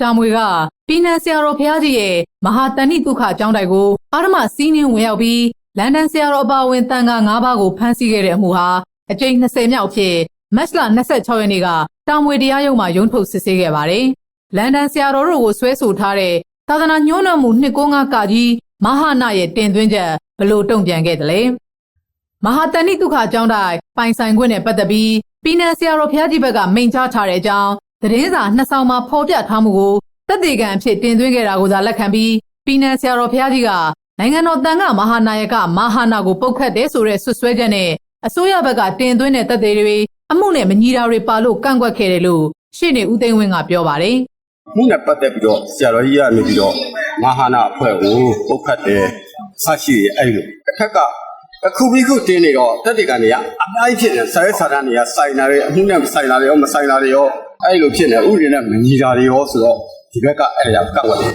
တာမွေကပြည်နယ်ဆရာတော်ဘုရားကြီးရဲ့မဟာတဏိဒုက္ခအကြောင်းတိုင်ကိုအာရမစီးနှင်းဝင်ရောက်ပြီးလန်ဒန်ဆရာတော်အပါအဝင်တန်ခါ၅ပါးကိုဖမ်းဆီးခဲ့တဲ့အမှုဟာအကြိမ်20မြောက်အဖြစ်မတ်လ26ရက်နေ့ကတာမွေတရားရုံးမှာရုံးထုတ်စစ်ဆေးခဲ့ပါတယ်။လန်ဒန်ဆရာတော်တို့ကိုဆွဲဆိုထားတဲ့သာသနာညှိုးနှံမှု295ကကြီးမဟာနာရဲ့တင်သွင်းချက်ဘလို့တုံ့ပြန်ခဲ့တယ်လဲ။မဟာတဏိဒုက္ခအကြောင်းတိုင်ပိုင်ဆိုင်ခွင့်နဲ့ပတ်သက်ပြီးပြည်နယ်ဆရာတော်ဘုရားကြီးဘက်ကမိန့်ကြားထားတဲ့အကြောင်း သတင်းစာနှစ်ဆောင်မှာဖော်ပြထားမှုကိုတက်တေကံအဖြစ်တင်သွင်းခဲ့တာကိုသာလက်ခံပြီးပြည်နယ်ဆရာတော်ဘုရားကြီးကနိုင်ငံတော်တန်ခါမဟာနာယကမဟာနာကိုပုတ်ခတ်တဲ့ဆိုတဲ့ဆွဆွဲချက်နဲ့အစိုးရဘက်ကတင်သွင်းတဲ့တက်သေးတွေအမှုနဲ့မညီတာတွေပါလို့ကန့်ကွက်ခဲ့တယ်လို့ရှေ့နေဦးသိန်းဝင်းကပြောပါတယ်မှုနဲ့ပတ်သက်ပြီးတော့ဆရာတော်ကြီးကနေပြီးတော့မဟာနာအဖွဲ့ကိုပုတ်ခတ်တယ်ဆရှိတယ်အဲ့လိုတစ်ခက်ကအခုပြီးခုတင်းနေတော့တက်တေကနေကအများကြီးဖြစ်တယ်ဆရာဆရာနေရစိုင်လာတယ်အမှုနဲ့စိုင်လာတယ်ရောမစိုင်လာတယ်ရော အဲ့လိုဖြစ်နေဥရင်းနဲ့မညီတာတွေရောဆိုတော့ဒီဘက်ကအဲ့ဒါကတ်ဝတ်တယ်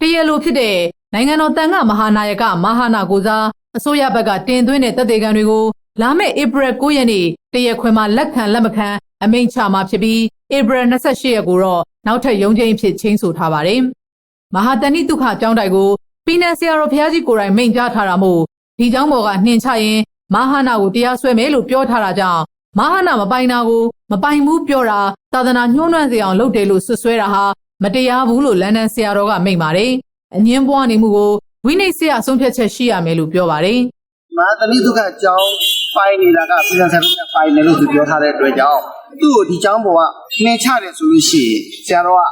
တရားလိုဖြစ်တဲ့နိုင်ငံတော်တန်ခမဟာနာယကမဟာနာကိုစားအစိုးရဘက်ကတင်သွင်းတဲ့တပ်သေးကံတွေကိုလာမယ့်ဧပြီ9ရက်နေ့တရားခွင်မှာလက်ခံလက်မခံအမိန့်ချမှာဖြစ်ပြီးဧပြီ28ရက်ကိုတော့နောက်ထပ်ရုံးချင်းဖြစ်ချင်းဆိုထားပါတယ်။မဟာတဏိဒုက္ခကျောင်းတိုက်ကိုပီနန်ဆရာတော်ဘုရားကြီးကိုယ်တိုင်မိန့်ကြားထားတာမို့ဒီကျောင်းပေါ်ကနှင်ချရင်မဟာနာကိုတရားစွဲမယ်လို့ပြောထားတာကြောင့် မဟာနာမပိုင်တာကိုမပိုင်ဘူးပြောတာသာသနာညှိုးနှွမ်းစေအောင်လုပ်တယ်လို့ဆွဆွဲတာဟာမတရားဘူးလို့လန်ဒန်ဆရာတော်ကမိန့်ပါတယ်။အငင်းပွားနေမှုကိုဝိနည်းဆရာအဆုံးဖြတ်ချက်ရှိရမယ်လို့ပြောပါတယ်မဟာသတိဒုက္ခအကြောင်းပိုင်နေတာကပြည်နယ်ဆရာတို့ကပိုင်တယ်လို့သူပြောထားတဲ့အတွက်ကြောင့်သူ့ကိုဒီအကြောင်းပေါ်ကနှင်ချတယ်ဆိုလို့ရှိရင်ဆရာတော်က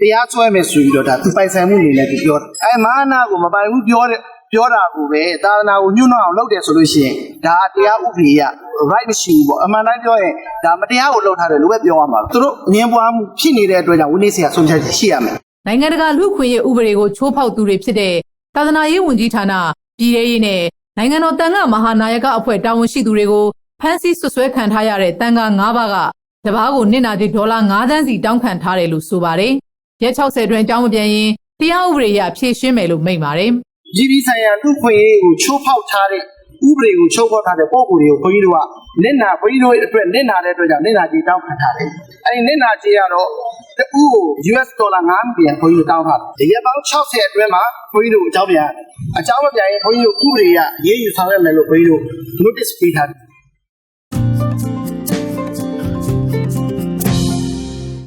တရားစွဲမယ်ဆိုပြီးတော့ဒါသူပိုင်ဆိုင်မှုအနေနဲ့သူပြောတယ်အဲမဟာနာကိုမပိုင်ဘူးပြောတဲ့ ပြောတာကိုပဲသာသနာကိုညှို့နှောက်အောင်လုပ်တယ်ဆိုလို့ရှိရင်ဒါတရားဥပဒေရ right မရှိဘူးပေါ့အမှန်တိုင်းပြောရင်ဒါမတရားကိုလုပ်ထားတယ်လို့ပဲပြောရမှာသူတို့အငင်းပွားမှုဖြစ်နေတဲ့အတွက်ကြောင့်ဝိနည်းဆရာဆုံးဖြတ်ချက်ရှိရမယ်။နိုင်ငံတကာလူ့ခွင့်ရေးဥပဒေကိုချိုးဖောက်သူတွေဖြစ်တဲ့သာသနာရေးဝန်ကြီးဌာနပြည်ထရေးနဲ့နိုင်ငံတော်တန်ခါမဟာနာယကအဖွဲ့တာဝန်ရှိသူတွေကိုဖမ်းဆီးဆွဆွဲခံထားရတဲ့တန်ခါ၅ပါးကတပားကိုနစ်နာကြေးဒေါ်လာ9သန်းစီတောင်းခံထားတယ်လို့ဆိုပါတယ်။ရက်60အတွင်းအကြောင်းမပြန်ရင်တရားဥပဒေအရဖြေရှင်းမယ်လို့မိန့်ပါတယ်။ ရည်ရည်ဆိုင်ရာလူခွင့်ရေးကိုချိုးဖောက်ထားတဲ့ဥပဒေကိုချိုးဖောက်ထားတဲ့ပုံကိုယ်တွေကိုခွန်ကြီးတို့ကနစ်နာခွန်ကြီးတို့အတွက်နစ်နာတဲ့အတွက်ကြောင့်နစ်နာကြေးတောင်းခံထားတယ်။အဲဒီနစ်နာကြေးကတော့တဦးကို US ဒေါ်လာ9ဘီလီယံခွန်ကြီးတို့တောင်းထားတယ်။ရက်ပေါင်း60အတွင်းမှာခွန်ကြီးတို့အကြောင်းပြန်အကြောင်းမပြန်ရင်ခွန်ကြီးတို့ဥပဒေအရရေးယူဆောင်ရမယ်လို့ခွန်ကြီးတို့ notice ပေးထားတယ်